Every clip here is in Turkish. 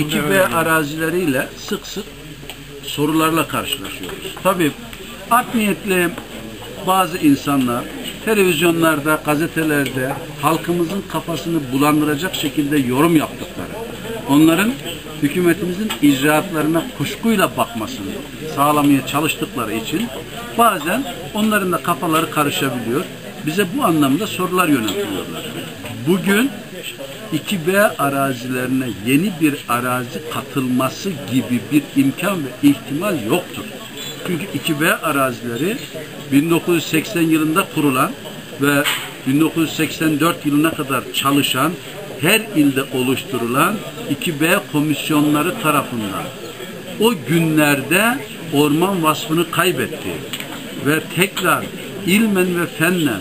2B arazileriyle sık sık sorularla karşılaşıyoruz. Tabii art niyetli bazı insanlar televizyonlarda, gazetelerde halkımızın kafasını bulandıracak şekilde yorum yaptıkları, onların hükümetimizin icraatlarına kuşkuyla bakmasını sağlamaya çalıştıkları için bazen onların da kafaları karışabiliyor. Bize bu anlamda sorular yöneltiyorlar. Bugün 2B arazilerine yeni bir arazi katılması gibi bir imkan ve ihtimal yoktur. Çünkü 2B arazileri 1980 yılında kurulan ve 1984 yılına kadar çalışan her ilde oluşturulan 2B komisyonları tarafından o günlerde orman vasfını kaybetti ve tekrar ilmen ve fennen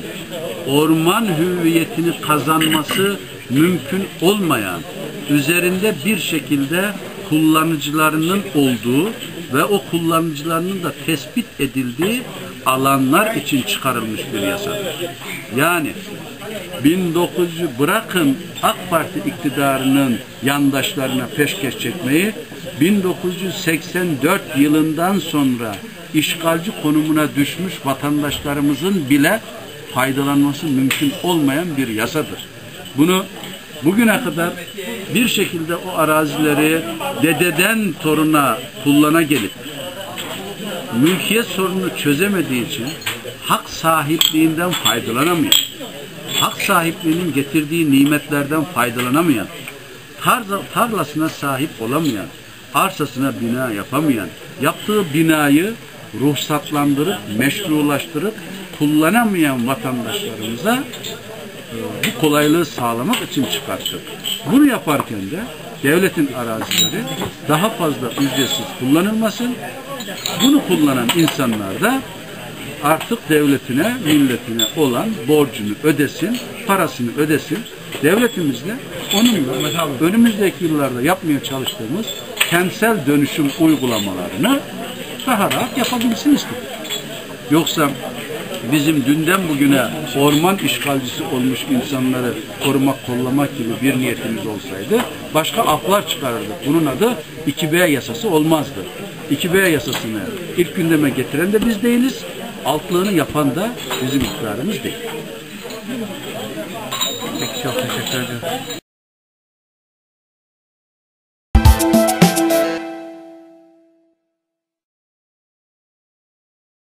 orman hüviyetini kazanması mümkün olmayan, üzerinde bir şekilde kullanıcılarının olduğu ve o kullanıcılarının da tespit edildiği alanlar için çıkarılmış bir yasadır. Yani 1900 bırakın AK Parti iktidarının yandaşlarına peşkeş çekmeyi 1984 yılından sonra işgalci konumuna düşmüş vatandaşlarımızın bile faydalanması mümkün olmayan bir yasadır. Bunu bugüne kadar bir şekilde o arazileri dededen toruna kullana gelip mülkiyet sorununu çözemediği için hak sahipliğinden faydalanamıyor. Hak sahipliğinin getirdiği nimetlerden faydalanamayan, tarla, tarlasına sahip olamayan, arsasına bina yapamayan, yaptığı binayı ruhsatlandırıp, meşrulaştırıp kullanamayan vatandaşlarımıza bu kolaylığı sağlamak için çıkarttık. Bunu yaparken de devletin arazileri daha fazla ücretsiz kullanılmasın. Bunu kullanan insanlar da artık devletine, milletine olan borcunu ödesin, parasını ödesin. Devletimizle onunla önümüzdeki yıllarda yapmaya çalıştığımız kentsel dönüşüm uygulamalarını daha rahat yapabilsin istedik. Yoksa bizim dünden bugüne orman işgalcisi olmuş insanları korumak, kollamak gibi bir niyetimiz olsaydı başka aflar çıkarırdık. Bunun adı 2B yasası olmazdı. 2B yasasını ilk gündeme getiren de biz değiliz. Altlığını yapan da bizim iktidarımız değil. Peki çok teşekkür ediyorum.